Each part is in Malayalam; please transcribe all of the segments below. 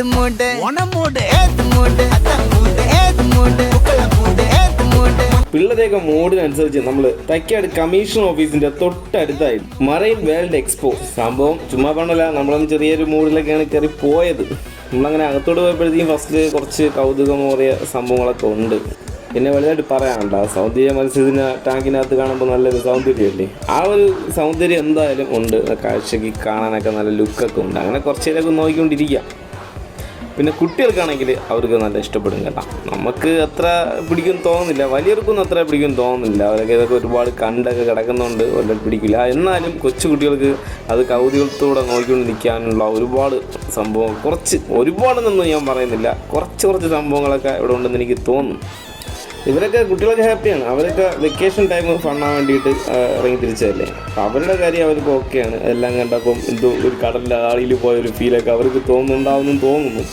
ഏത് മൂട്? ഓണമൂട്. ഏത് മൂട്? മൂട് ഏത് മൂട്? മൂട് ഏത് മൂട്? പിള്ളേരെയൊക്കെ മോഡിനനുസരിച്ച് നമ്മൾ തൈക്കാട് കമ്മീഷൻ ഓഫീസിന്റെ തൊട്ടടുത്തായി മറൈൻ വേൾഡ് എക്സ്പോ. സംഭവം ചുമ്മാ പറഞ്ഞല്ല നമ്മളൊന്ന് ചെറിയൊരു മൂഡിലൊക്കെയാണ് കയറി പോയത്. നമ്മളങ്ങനെ അകത്തോട്ട് പോയപ്പോഴത്തേക്കും ഫസ്റ്റ് കുറച്ച് കൗതുകമോറിയ സംഭവങ്ങളൊക്കെ ഉണ്ട്. പിന്നെ വലുതായിട്ട് പറയാനുണ്ട്? ആ സൗന്ദര്യ മത്സ്യത്തിന് ടാങ്കിനകത്ത് കാണുമ്പോൾ നല്ലൊരു സൗന്ദര്യമല്ലേ? ആ ഒരു സൗന്ദര്യം എന്തായാലും ഉണ്ട്. കാഴ്ചക്ക് കാണാനൊക്കെ നല്ല ലുക്കൊക്കെ ഉണ്ട്. അങ്ങനെ കുറച്ചേരൊക്കെ നോക്കിക്കൊണ്ടിരിക്കുക. പിന്നെ കുട്ടികൾക്കാണെങ്കിൽ അവർക്ക് നല്ല ഇഷ്ടപ്പെടും കേട്ടോ. നമുക്ക് അത്ര പിടിക്കും തോന്നുന്നില്ല. വലിയവർക്കൊന്നും അത്ര പിടിക്കും തോന്നുന്നില്ല. അവരൊക്കെ ഇതൊക്കെ ഒരുപാട് കണ്ടൊക്കെ കിടക്കുന്നുണ്ട് വല്ല പിടിക്കില്ല. എന്നാലും കൊച്ചു കുട്ടികൾക്ക് അത് കൗതുകത്തോടെ നോക്കിക്കൊണ്ട് നിൽക്കാനുള്ള ഒരുപാട് സംഭവം കുറച്ച് ഒരുപാടെന്നൊന്നും ഞാൻ പറയുന്നില്ല. കുറച്ച് കുറച്ച് സംഭവങ്ങളൊക്കെ ഇവിടെ ഉണ്ടെന്ന് എനിക്ക് തോന്നും ഇവരൊക്കെ കുട്ടികളൊക്കെ ഹാപ്പിയാണ്. അവരൊക്കെ വെക്കേഷൻ ടൈം ഫണ്ണാൻ വേണ്ടിയിട്ട് ഇറങ്ങി തിരിച്ചതല്ലേ? അപ്പോൾ അവരുടെ കാര്യം അവർക്ക് ഓക്കെയാണ്. എല്ലാം കണ്ടപ്പം എന്തോ ഒരു കടലിൽ ആളിയിൽ പോയ ഒരു ഫീലൊക്കെ അവർക്ക് തോന്നുന്നുണ്ടാവുമെന്നും തോന്നുന്നു.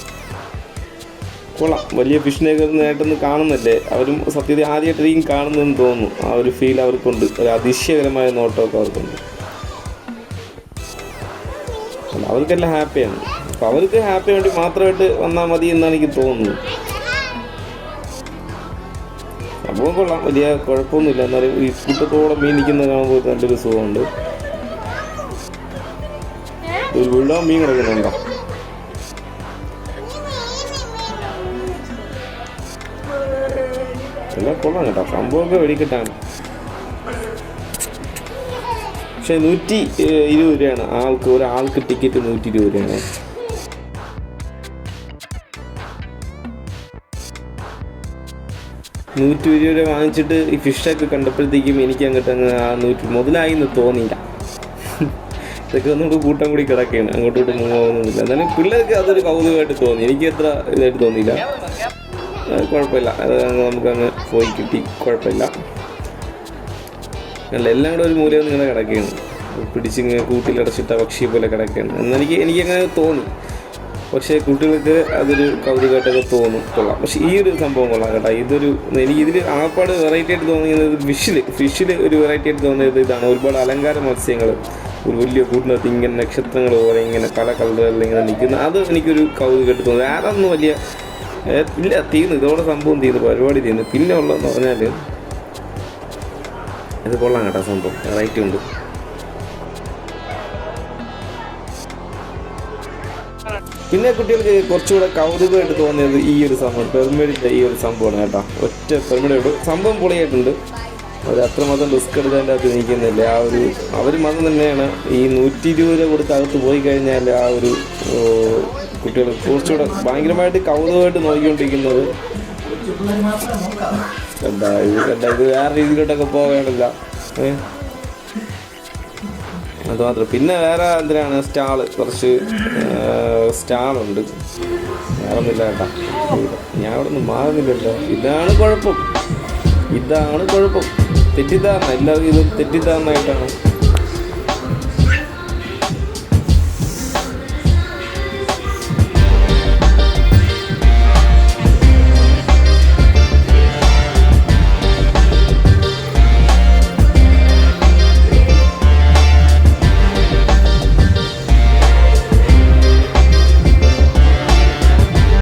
കൊള്ളാം. വലിയ ഫിഷിനെയൊക്കെ നേട്ടൊന്ന് കാണുന്നല്ലേ? അവരും സത്യത്തിൽ ആദ്യമായിട്ടായിരിക്കും കാണുന്നതെന്ന് തോന്നുന്നു. ആ ഒരു ഫീൽ അവർക്കുണ്ട്. ഒരു അതിശയകരമായ നോട്ടമൊക്കെ അവർക്കുണ്ട്. അവർക്കെല്ലാം ഹാപ്പിയാണ്. അപ്പം അവർക്ക് ഹാപ്പി വേണ്ടി മാത്രമായിട്ട് വന്നാൽ മതി എന്നാണ് എനിക്ക് തോന്നുന്നത് സംഭവം കൊള്ളാം. വലിയ കുഴപ്പമൊന്നുമില്ല. എന്നാലും ഈ കൂട്ടത്തോടെ മീൻ നിൽക്കുന്നത് കാണുമ്പോൾ നല്ലൊരു സുഖമുണ്ട്. ഒരു വെള്ളം മീൻ കിടക്കുന്നുണ്ടോ? എല്ലാം കൊള്ളാം കേട്ടോ. സംഭവമൊക്കെ വെടിക്കെട്ടാണ്. പക്ഷെ നൂറ്റി ഇരുപത് രൂപയാണ്. ആൾക്ക് ഒരാൾക്ക് ടിക്കറ്റ് നൂറ്റി ഇരുപത് രൂപയാണ്. നൂറ്റി ഇരുപത് രൂപ വാങ്ങിച്ചിട്ട് ഈ ഫിഷൊക്കെ കണ്ടപ്പോഴത്തേക്കും എനിക്ക് അങ്ങോട്ട് അങ്ങ് ആ നൂറ്റി മുതലായി എന്ന് തോന്നിയില്ല. ഇതൊക്കെ ഒന്നുകൂടി കൂട്ടം കൂടി കിടക്കുകയാണ്. അങ്ങോട്ടോട്ട് മൂവ് ആവുന്നില്ല എന്നാലും പിള്ളേർക്ക് അതൊരു കൗതുകമായിട്ട് തോന്നി. എനിക്ക് എത്ര ഇതായിട്ട് തോന്നിയില്ല. കുഴപ്പമില്ല. അത് നമുക്കങ്ങ് പോയി കിട്ടി. കുഴപ്പമില്ല. അല്ല എല്ലാം കൂടെ ഒരു മൂലം ഇങ്ങനെ കിടക്കുകയാണ്. പിടിച്ചിങ്ങനെ കൂട്ടിലടച്ചിട്ട പക്ഷിയെ പോലെ കിടക്കുകയാണ്. എന്നെനിക്ക് എനിക്കങ്ങനെ തോന്നി. പക്ഷേ കുട്ടികൾക്ക് അതൊരു കൗതുകമായിട്ടൊക്കെ തോന്നും. കൊള്ളാം. പക്ഷേ ഈ ഒരു സംഭവം കൊള്ളാം കേട്ടോ. ഇതൊരു എനിക്ക് ഇതിൽ ആപ്പാട് വെറൈറ്റി ആയിട്ട് തോന്നിയത് ഫിഷിൽ ഫിഷിൽ ഒരു വെറൈറ്റി ആയിട്ട് തോന്നിയത് ഇതാണ്. ഒരുപാട് അലങ്കാര മത്സ്യങ്ങൾ ഒരു വലിയ കൂട്ടിനകത്ത് ഇങ്ങനെ നക്ഷത്രങ്ങൾ പോലെ ഇങ്ങനെ പല കളറുകളിൽ ഇങ്ങനെ നിൽക്കുന്ന. അത് എനിക്കൊരു കൗതുകമായിട്ട് തോന്നുന്നത് ഒന്നും വലിയ ഇല്ല തീർന്നു ഇതോടെ സംഭവം തീർന്നു പരിപാടി തീർന്നു പിന്നെ ഉള്ളതെന്ന് പറഞ്ഞാൽ ഇത് കൊള്ളാം കേട്ടോ സംഭവം. റൈറ്റ് ഉണ്ട്. പിന്നെ കുട്ടികൾക്ക് കുറച്ചുകൂടെ കൗതുകമായിട്ട് തോന്നിയത് ഈ ഒരു സംഭവം പെർമിഡിന്റെ ഈ ഒരു സംഭവമാണ് കേട്ടോ. ഒറ്റ പെർമിഡ് സംഭവം പൊളിയായിട്ടുണ്ട്. അവർ അത്രമാത്രം റിസ്ക് എടുത്തതിന്റെ അകത്ത് നിൽക്കുന്നില്ല. ആ ഒരു അവർ മതം തന്നെയാണ് ഈ നൂറ്റി ഇരുപത് രൂപ കൊടുത്ത് അകത്ത് പോയി കഴിഞ്ഞാൽ ആ ഒരു കുട്ടികൾ കുറച്ചുകൂടെ ഭയങ്കരമായിട്ട് കൗതുകമായിട്ട് നോക്കിക്കൊണ്ടിരിക്കുന്നത്. എന്താ ഇത് ഇത് വേറെ രീതിയിലോട്ടൊക്കെ പോകേണ്ടല്ല അത് മാത്രം. പിന്നെ വേറെ എന്തിനാണ് സ്റ്റാൾ? കുറച്ച് സ്റ്റാളുണ്ട്. വേറെ ഒന്നുമില്ല കേട്ടാ. ഞാൻ അവിടെ നിന്ന് മാറുന്നില്ലല്ലോ. ഇതാണ് കുഴപ്പം. ഇതാണ് കുഴപ്പം. തെറ്റിദ്ധാരണ. എല്ലാവർക്കും ഇത് തെറ്റിദ്ധാരണയായിട്ടാണ്